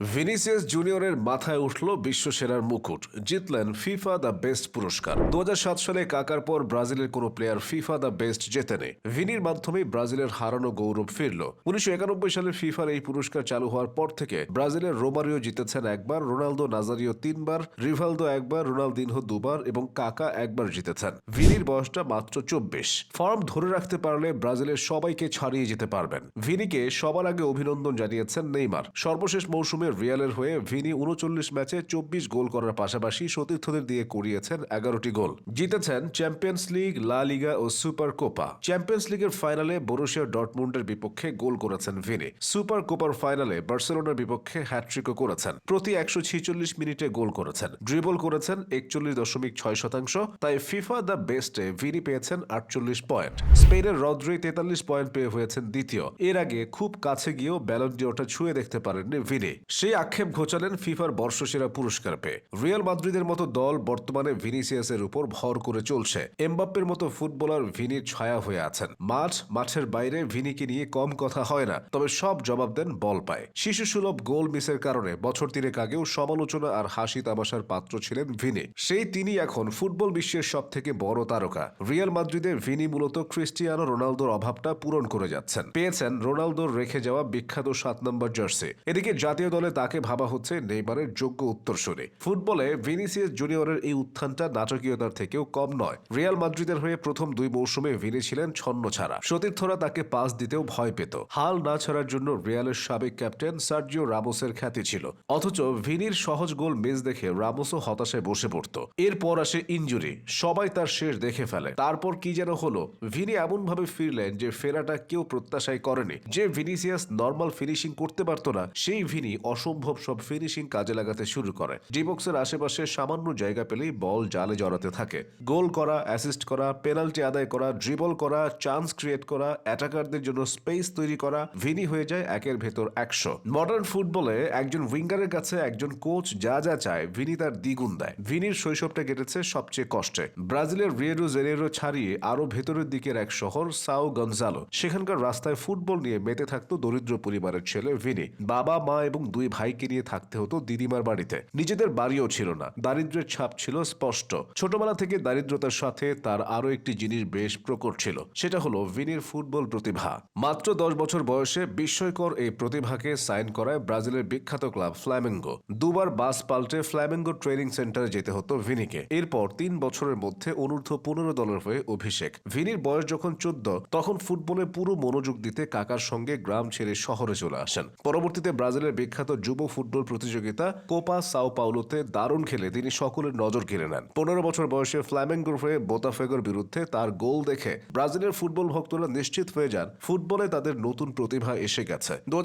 Vinicius জুনিয়রের মাথায় উঠল বিশ্বসেরার মুকুট। জিতলেন ফিফা দ্য বেস্ট পুরস্কার। দুই হাজার সাত সালে কাকার পর ব্রাজিলের কোনো প্লেয়ার ফিফা দ্য বেস্ট জেতেনে। ভিনির মাধ্যমে ব্রাজিলের হারানো গৌরব ফিরল। উনিশশো একানব্বই সালে ফিফার এই পুরস্কার চালু হওয়ার পর থেকে ব্রাজিলের রোমারিও জিতেছেন একবার, রোনালদো নাজারিও তিনবার, রিভালদো একবার, রোনালদিনহো দুবার এবং কাকা একবার জিতেছেন। ভিনির বয়সটা মাত্র চব্বিশ। ফর্ম ধরে রাখতে পারলে ব্রাজিলের সবাইকে ছাড়িয়ে যেতে পারবেন। ভিনিকে সবার আগে অভিনন্দন জানিয়েছেন নেইমার। সর্বশেষ মৌসুমে রিয়ালের হয়ে ভিনি উনচল্লিশ ম্যাচে চব্বিশ গোল করার পাশাপাশি সতীর্থদের দিয়ে করিয়েছেন এগারোটি গোল। জিতেছেন চ্যাম্পিয়ন্স লিগ, লা লিগা ও সুপার কোপা। চ্যাম্পিয়ন্স লিগের ফাইনালে বরুশিয়া ডটমুন্ডের বিপক্ষে গোল করেছেন ভিনি। সুপার কোপার ফাইনালে বার্সেলোনার বিপক্ষে হ্যাট্রিকও করেছেন। প্রতি একশো ছিচল্লিশ মিনিটে গোল করেছেন। ড্রিবল করেছেন একচল্লিশ দশমিক ছয় শতাংশ। তাই ফিফা দ্য বেস্টে ভিনি পেয়েছেন আটচল্লিশ পয়েন্ট। স্পেনের রদ্রি তেতাল্লিশ পয়েন্ট পেয়ে হয়েছেন দ্বিতীয়। এর আগে খুব কাছে গিয়েও ব্যালন্ডিওটা ছুঁয়ে দেখতে পারেননি ভিনি। সেই আক্ষেপ ঘোচালেন ফিফার বর্ষসেরা পুরস্কার পেয়ে। রিয়াল মাদ্রিদের মতো দল বর্তমানে ভিনিসিয়াসের উপর ভর করে চলছে। এমবাপ্পের মতো ফুটবলার ভিনির ছায়া হয়ে আছেন। মাঠ, মাঠের বাইরে ভিনিকে নিয়ে কম কথা হয় না, তবে সব জবাব দেন বল পায়। শিশু সুলভ গোল মিসের কারণে বছর তিনেক আগেও সমালোচনা আর হাসি তামাশার পাত্র ছিলেন ভিনি। সেই তিনি এখন ফুটবল বিশ্বের সব থেকে বড় তারকা। রিয়াল মাদ্রিদে ভিনি মূলত ক্রিস্টিয়ানো রোনালদোর অভাবটা পূরণ করে যাচ্ছেন। পেয়েছেন রোনালদোর রেখে যাওয়া বিখ্যাত সাত নম্বর জার্সি। এদিকে জাতীয় দলে তাকে ভাবা হচ্ছে নেইমারের যোগ্য উত্তরসূরি। ফুটবলে ভিনিসিয়াস জুনিয়রের এই উত্থানটা নাটকীয়তার থেকেও কম নয়। রিয়াল মাদ্রিদের হয়ে প্রথম দুই মৌসুমে ভিনি ছিলেন ছন্ন ছাড়া। সতীর্থরা তাকে পাস দিতেও ভয় পেত। হাল না ছাড়ার জন্য রিয়ালের সাবেক ক্যাপ্টেন সার্জিও রামোসের খ্যাতি ছিল। অথচ ভিনির সহজ গোল মিস দেখে রামোসও হতাশায় বসে পড়ত। এরপর আসে ইঞ্জুরি সবাই তার শেষ দেখে ফেলে। তারপর কি যেন হলো, ভিনি এমন ভাবে ফিরলেন যে ফেরাটা কেউ প্রত্যাশাই করেনি। যে ভিনিসিয়াস নর্মাল ফিনিশিং করতে পারত না, সেই ভিনি অসম্ভব সব ফিনিশিং কাজে লাগাতে শুরু করে। ডিবক্সের আশেপাশে সামান্য জায়গা পেলেই বল জালে জড়াতে থাকে। গোল করা অ্যাসিস্ট করা পেনাল্টি আদায় করা ড্রিবল করা চান্স ক্রিয়েট করা অ্যাটাকারদের জন্য স্পেস তৈরি করা, ভিনি হয়ে যায় একের ভেতর একশো। মডার্ন ফুটবলে একজন উইঙ্গারের কাছে একজন কোচ যা যা চায়, ভিনি তার দ্বিগুণ দেয়। ভিনির শৈশবটা কেটেছে সবচেয়ে কষ্টে। ব্রাজিলের রিয়েরো জেনেরো ছাড়িয়ে আরও ভেতরের দিকের এক শহর, সাও গঞ্জালো সেখানকার রাস্তায় ফুটবল নিয়ে মেতে থাকতো দরিদ্র পরিবারের ছেলে ভিনি। বাবা, মা এবং দুই ভাইকে নিয়ে থাকতে হতো দিদিমার বাড়িতে। নিজেদের বাড়িও ছিল না। দারিদ্র্যের ছাপ ছিল স্পষ্ট। ছোটবেলা থেকে দারিদ্রতার সাথে তার আরও একটি জিনিস বেশ প্রকট ছিল। সেটা হলো ভিনির ফুটবল প্রতিভা। মাত্র দশ বছর বয়সে বিস্ময়কর এই প্রতিভাকে সাইন করায় ব্রাজিলের বিখ্যাত ক্লাব ফ্ল্যামেঙ্গো। দুবার বাস পাল্টে ফ্ল্যামেঙ্গো ট্রেনিং সেন্টারে যেতে হতো ভিনিকে। এরপর তিন বছরের মধ্যে অনূর্ধ্ব পনেরো দলের হয়ে অভিষেক। ভিনির বয়স যখন চোদ্দ, তখন ফুটবলে পুরো মনোযোগ দিতে কাকার সঙ্গে গ্রাম ছেড়ে শহরে চলে আসেন। পরবর্তীতে ব্রাজিলের বিখ্যাত যুব ফুটবল প্রতিযোগিতা কোপা সাও পাউলোতে দারুণ খেলে তিনি সকলের নজর কেড়ে নেন। পনেরো বছর বয়সে ফ্ল্যামেঙ্গোর হয়ে বোতাফেগোর বিরুদ্ধে তার গোল দেখে ব্রাজিলের ফুটবল ভক্তরা নিশ্চিত হয়ে যান, ফুটবলে তাদের নতুন প্রতিভা এসে গেছে। দু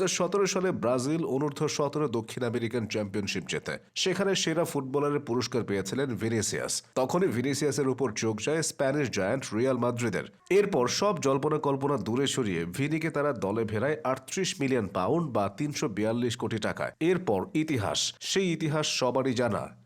সালে ব্রাজিল অনূর্ধ্ব সতেরো দক্ষিণ আমেরিকান চ্যাম্পিয়নশিপ জেতে। সেখানে সেরা ফুটবলারের পুরস্কার পেয়েছিলেন ভিনিসিয়াস। তখনই ভিনিসিয়াসের উপর চোখ যায় স্প্যানিশ জায়ান্ট রিয়াল মাদ্রিদের। এরপর সব জল্পনা কল্পনা দূরে সরিয়ে ভিনিকে তারা দলে ভেড়ায় আটত্রিশ মিলিয়ন পাউন্ড বা তিনশো বিয়াল্লিশ কোটি টাকা এরপর ইতিহাস সেই ইতিহাস সবারই জানা।